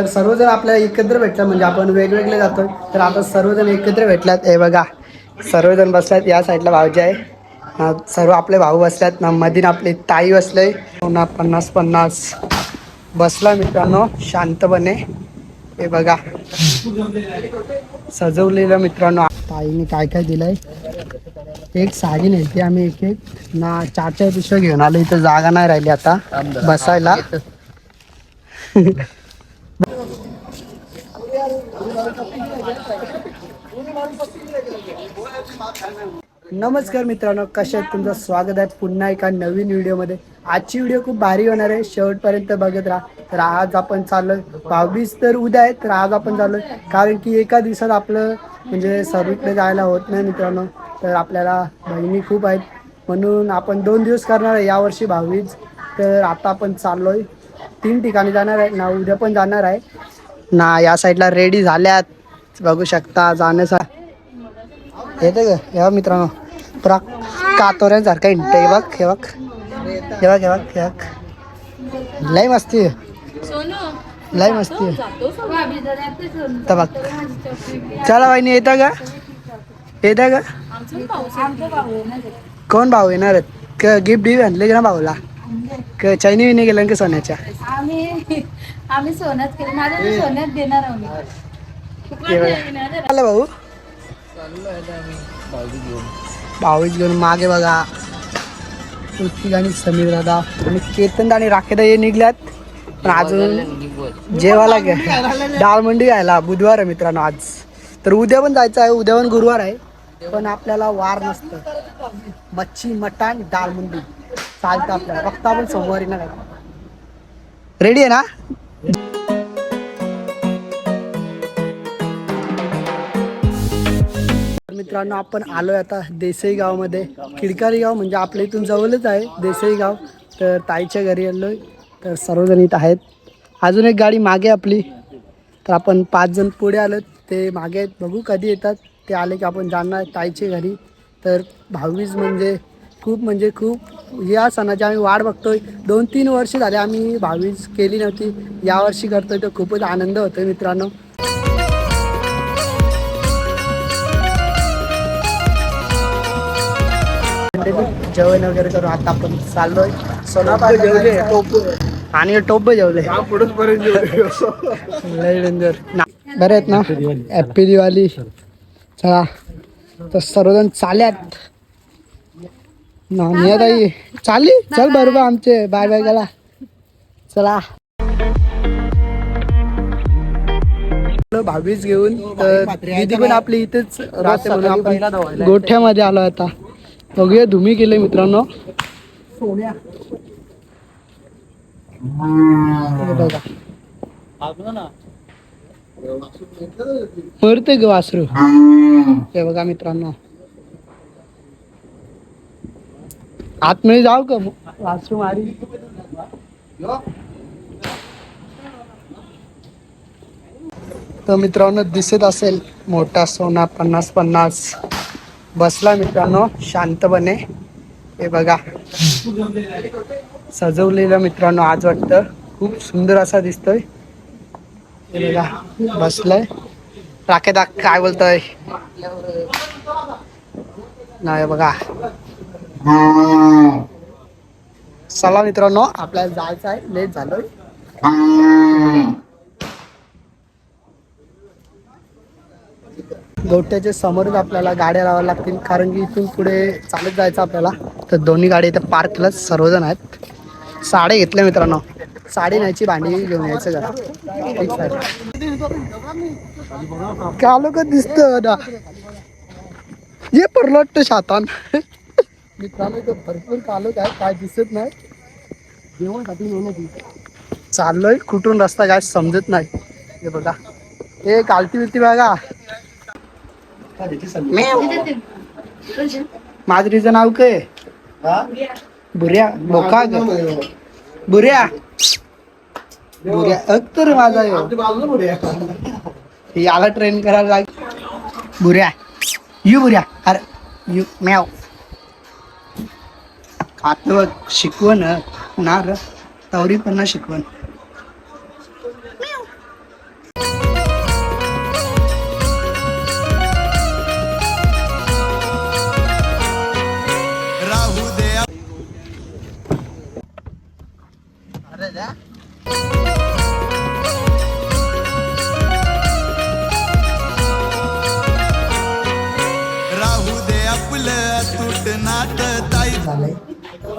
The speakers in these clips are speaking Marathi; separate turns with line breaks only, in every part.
तर सर्वजण आपल्याला एकत्र भेटतात म्हणजे आपण वेगवेगळे जातो तर आता सर्वजण एकत्र भेटल्यात हे बघा सर्वजण बसल्यात या साईडला भाऊजी आहे. सर्व आपले भाऊ बसल्यात ना मधीन आपली ताई बसले. पुन्हा पन्नास पन्नास. बसला मित्रांनो शांतपणे. हे बघा सजवलेलं मित्रांनो. ताईने काय काय दिलंय? एक साडी नेली आम्ही एक एक. ना चार चार पिशव्या घेऊन आलो. इथं जागा नाही राहिली आता. बसायला. नमस्कार मित्रांनो कशा आहेत तुमचं स्वागत आहे पुन्हा एका नवीन व्हिडिओमध्ये. आजची व्हिडिओ खूप भारी होणार आहे शेवटपर्यंत बघत राहा. तर आज आपण चाललो बावीस तर उद्या आहे तर आज आपण चाललो कारण की एका दिवसात आपलं म्हणजे सर्वीकडे जायला होत नाही मित्रांनो. तर आपल्याला बहिणी खूप आहेत. म्हणून आपण दोन दिवस करणार आहे यावर्षी भावीज तर आता आपण चाललो आहे तीन ठिकाणी जाणार आहे. ना उद्या पण जाणार आहे. ना या साईडला रेडी झाल्यात. बघू शकता जाण्यासाठी येते ग या मित्रांनो. पुरा कातोऱ्यांसारखा इंट हे बघ हे बघ. हे बघ हे बघ हे बघ. लय मस्ती आहे. लय मस्ती. तर बघ. चला बहिणी येतं का? येतं का? कोण भाऊ येणार आहेत? क गिफ्ट डी आणले का ना भाऊला? क चैनी विनी गेलं का सोन्याच्या?
आम्ही आम्ही सोन्यात केलं. माझ्या मी सोन्यात देणार आम्ही.
हे भाऊ? भाऊच घेऊन मागे बघा. पृथ्वी आणि समीर दादा आणि केतन आणि राखेदा हे निघल्यात. पण अजून जेवायला गे डाळ मंडी घ्यायला बुधवार आहे मित्रांनो आज. तर उद्या पण जायचं आहे उद्या पण गुरुवार आहे. पण आपल्याला वार नसतं. मच्छी मटण डाळ मंडी. चालतं आपल्याला. फक्त आपण सोमवारी ना रेडी आहे ना? मित्रांनो आपण आलोय आता देसाई गावमध्ये. खिडकारी गाव म्हणजे आपल्या इथून जवळच आहे देसाई गाव. तर ताईच्या घरी आलोय. तर सर्वजण इथं आहेत. अजून एक गाडी मागे आपली. तर आपण पाच जण पुढे आलो ते मागे आहेत. बघू कधी येतात. ते आले की आपण जाणार ताईच्या घरी. तर भाऊबीज म्हणजे खूप म्हणजे खूप या सणाची आम्ही वाट बघतोय. दोन तीन वर्ष झाले आम्ही भाऊबीज केली नव्हती. यावर्षी करतोय तर खूपच आनंद होतोय मित्रांनो. जेवण वगैरे करू आता आपण चाललोय. सोनाबाई जेवले. आणि टोप जेवले. लय डेंजर ना. बरे आहेत ना? हॅप्पी दिवाळी चला. तर सर्वजण चाल्यात ना ताई. चालली? चल बरोबर आमचे. बाय बाय गेला चला. भावीच घेऊन तर दीदी पण आपली इथेच राहते म्हणून आपण गोठ्यामध्ये आलो आता. बघूया धुमी केले मित्रांनो. सोन्या. मरते ग वासरू. हे बघा मित्रांनो. आतमध्ये जाऊ का वासरू मारी. तर मित्रांनो दिसत असेल मोठा सोना पन्नास पन्नास. बसला मित्रांनो शांतपणे. हे बघा. सजवलेलं मित्रांनो आज वाटतं. खूप सुंदर असा दिसतोय. बघा बसलाय. राखे दाख काय बोलतोय? नाही बघा. चला मित्रांनो आपल्याला जायचं आहे. लेट झालोय. गोट्याच्या समोरच आपल्याला गाड्या लावायला लागतील. कारण की इथून पुढे चालत जायचं आपल्याला. तर दोन्ही गाडी इथं पार्क केलं सर्वजण आहेत. साडे घेतल्या मित्रांनो. साडे न्यायची भांडी घेऊन यायचं जरा. एक side. कालो का दिसत ना ये परलट शातान. मित्रांनो इथं भरपूर कालोक काय काय दिसत नाही. जेवणासाठी ती. चाललोय. कुठून रस्ता काय समजत नाही. हे बघा. हे कालती बिलती बघा. माजरीचं नाव काय? बुऱ्या. बोका ग. बुऱ्या. बुऱ्या. अग तर माझा. याला ट्रेन करायला लाग बुऱ्या. यू बुऱ्या. अरे यू मॅव आता शिकवण ना र तवरी पण ना शिकवण.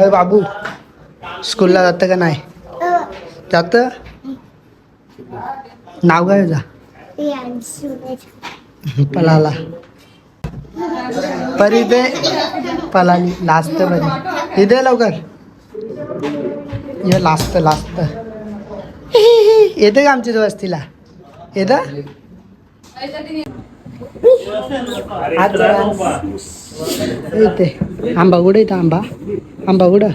अरे बाबू स्कूलला जातं का नाही? जात? नाव काय तुझा? पलाला. परी दे. पलाली लास्ट परी इथे लवकर. ये लास्ट लास्ट येते का आमच्या वस्तीला येतं? येते. आंबा कुठं येतं आंबा? आंबा कुठं?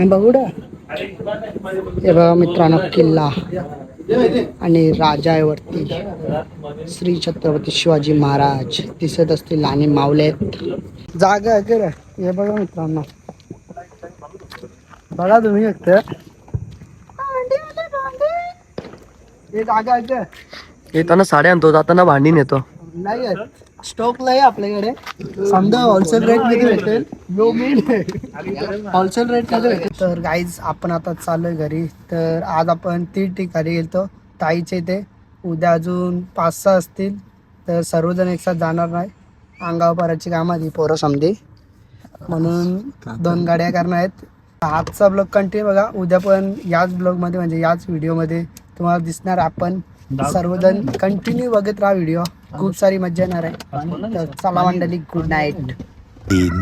आंबा कुठं? हे बघा मित्रांनो किल्ला. आणि राजा आहे वरती. श्री छत्रपती शिवाजी महाराज. दिसत असतील आणि मावले जागा आहे का रे? हे बघा मित्रांनो. बघा तुम्ही फक्त हे जागा आहे
येताना साड्या आणतो जाताना भांडी नेतो
नाही आहेत स्टॉक नाही आपल्याकडे. समजा होलसेल रेटमध्ये भेटेल. नो होलसेल रेटमध्ये भेटेल. तर गाईज आपण आता चाललोय घरी. तर आज आपण तीन ठिकाणी गेलतो. ताईच्या इथे उद्या अजून पाच सहा असतील. तर सर्वजण एकसाथ जाणार नाही. अंगावर पराची कामं आधी पोरं समधी. म्हणून दोन गाड्या करणार आहेत. आजचा ब्लॉग कंटिन्यू बघा. उद्या पण याच ब्लॉगमध्ये म्हणजे याच व्हिडिओमध्ये तुम्हाला दिसणार आपण सर्वजण कंटिन्यू बघत राहा व्हिडिओ खूप सारी मजा येणार आहे. तर चला मंडळी गुड नाईट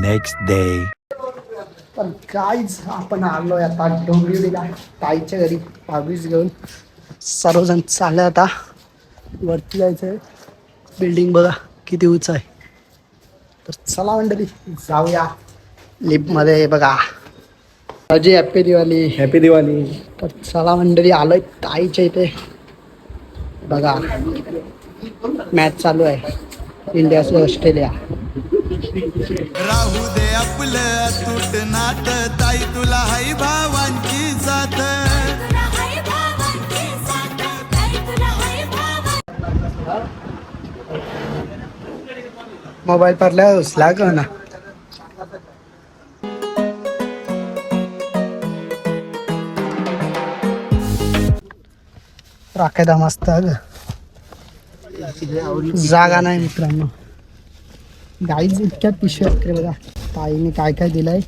next day.
तर काहीच आपण आलो आता डोंबिवलीला. ताईच्या घरी भावीस घेऊन. सर्वजण चालले आता. वरती जायचं आहे बिल्डिंग बघा किती उंच आहे. तर चला मंडळी जाऊया. लिफ्टमध्ये बघा. अजय हॅप्पी दिवाळी.
हॅपी दिवाळी.
तर चला मंडळी आलोय ताईच्या इथे. बघा मॅच चालू आहे. इंडिया ऑस्ट्रेलिया
राहू दे आपलं अतूट नात ताई तुला हाई भावांची साथ
मोबाईल पडल्या उचला का ना राखायला मस्त जागा नाही मित्रांनो. गाईच इतक्या पिशव्या आहेत बघा. ताईने काय काय दिलंय.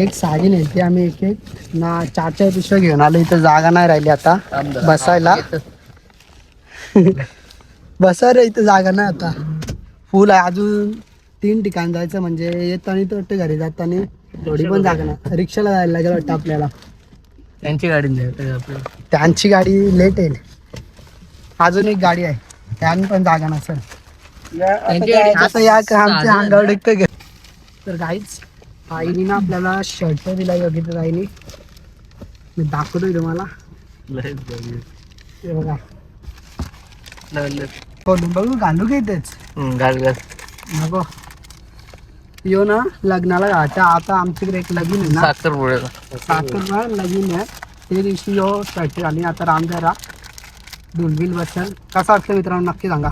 एक साडी नेली आम्ही एक एक. ना चार चार पिशव्या घेऊन आलो. इथं जागा नाही राहिली आता. बसायला. बसायला इथं जागा नाही आता. फुल आहे. अजून तीन ठिकाण जायचं म्हणजे येताना तर वाटतं घरी जाताना. थोडी पण जागा नाही. रिक्षाला जायला लागेल वाटतं आपल्याला.
त्यांची गाडी
त्यांची गाडी लेट येईल. अजून एक गाडी आहे. त्याने पण जागा नसेल. आता या का आमच्या अंगावर टेकतं घे तर काहीच आईने ना आपल्याला शर्ट दिला योग्य आईने. मी दाखवतोय तुम्हाला. हे बघा. बोलून बघू घालू का इथेच?
घाल घाल.
नको. यो ना लग्नाला घाटा आता आमच्याकडे एक लगीन आहे ना.
साखर
साखरला लगीन आहे. ते दिवशी यो शर्ट घाली आता रामदारा डुलबिल बसेल कसा वाटतं मित्रांनो नक्की सांगा.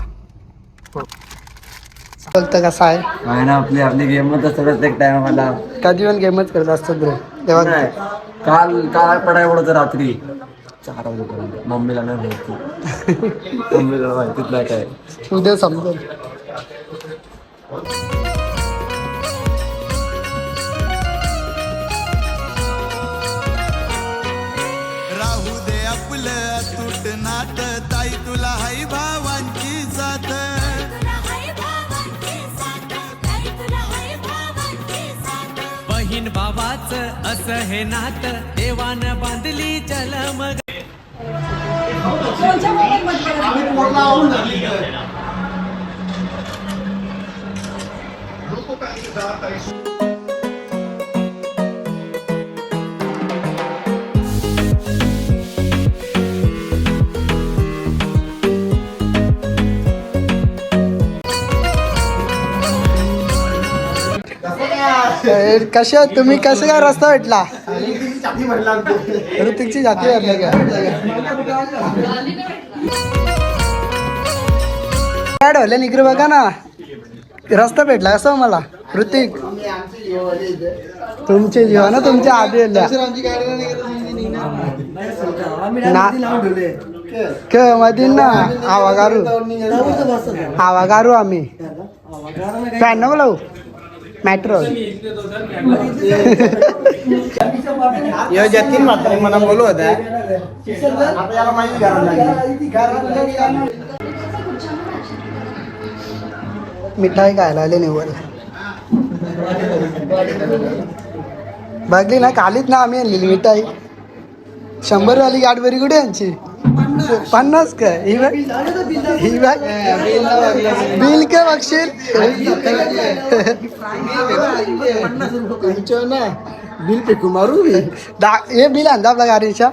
बोलतं कसा आहे?
आहे ना आपली आपली गेम तसं प्रत्येक टाइम मला
कधी पण गेमच करत असतो ब्रो तेव्हा
काल काल पडाय पडत रात्री. चार वाजेपर्यंत. मम्मीला नाही माहिती. मम्मीला माहितीच नाही काय.
उद्या समजेल
नात ताई तुला हाय भावांची जात.
बहीण भावाच असं हे नात देवान बांधली जलम
ए, कशा तुम्ही कसं काय रस्ता भेटला? ऋतिकची जाती भरल्या का काय ढवल्या निकडे बघा ना. रस्ता भेटला कसं मला ऋतिक. तुमचे जीवा ना तुमच्या आधी ना. क मधी ना. आवागारू. आवागारू आम्ही. फॅन नको लावू. मॅट्रो
यो जतीन मात्र मला बोलू होता आता याला माहिती करायला लागली.
मिठाई खायला आले निवड बघली ना कालीच ना आम्ही आणलेली मिठाई. शंभर वाली गाडबरी कुठे यांची पन्नास का? ही ही बघ बिल का बघशील
ना बिल फेकू मारू मी.
दा- हे बिल आणता आपल्या गाडीच्या?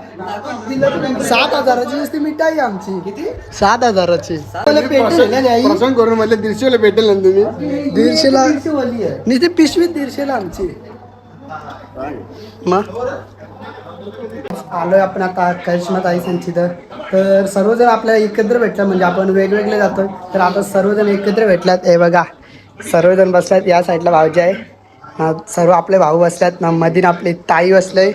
सात हजाराची नुसती मिठाई आमची. किती? सात हजाराची. पेटेल?
प्रसंग करून म्हणले दीडशेला भेटेल ना तुम्ही.
दीडशेला नुसती पिशवी दीडशेला आमची. मग? आलोय आपण आता करिश्मा ताई संचित तर. सर्वजण आपल्याला एकत्र भेटलं म्हणजे आपण वेगवेगळे जातोय तर आता सर्वजण एकत्र भेटल्यात हे बघा सर्वजण बसल्यात या साईडला भाऊजी आहे. सर्व आपले भाऊ बसल्यात ना मधीन आपली ताई बसले.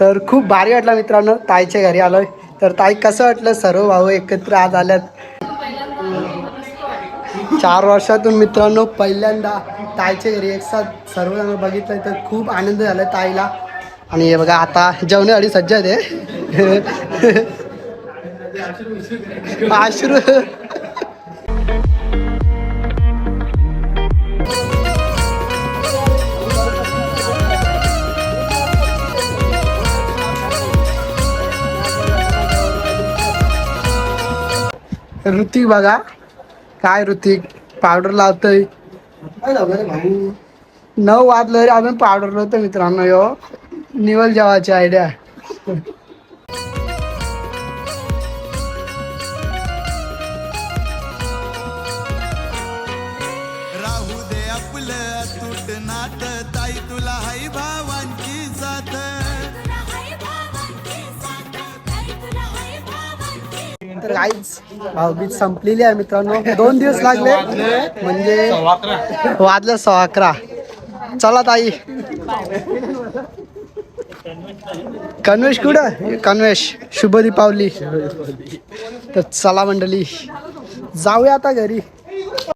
तर खूप भारी वाटलं मित्रांनो ताईच्या घरी आलोय. तर ताई कसं वाटलं? सर्व भाऊ एकत्र आज आल्यात. चार वर्षातून मित्रांनो पहिल्यांदा ताईच्या घरी एकसाथ सर्वजण बघितलं तर खूप आनंद झाला ताईला. आणि हे बघा आता जेवणासाठी सज्ज आहे ते. अश्रू ऋतिक बघा काय ऋतिक? पावडर लावतोय. नऊ वाजलं अजून पावडर लावतो मित्रांनो यो. निवल जेवायची आयडिया
राहू दे आपलं नात. ताई तुला हाय भावांची साथ
तर काहीच भाऊबीज संपलेली आहे मित्रांनो. दोन दिवस लागले. म्हणजे वाजलं सव्वा अकरा. चला ताई. कन्वेश कुठं? कन्वेश शुभ दीपावली तर चला मंडळी जाऊया आता घरी.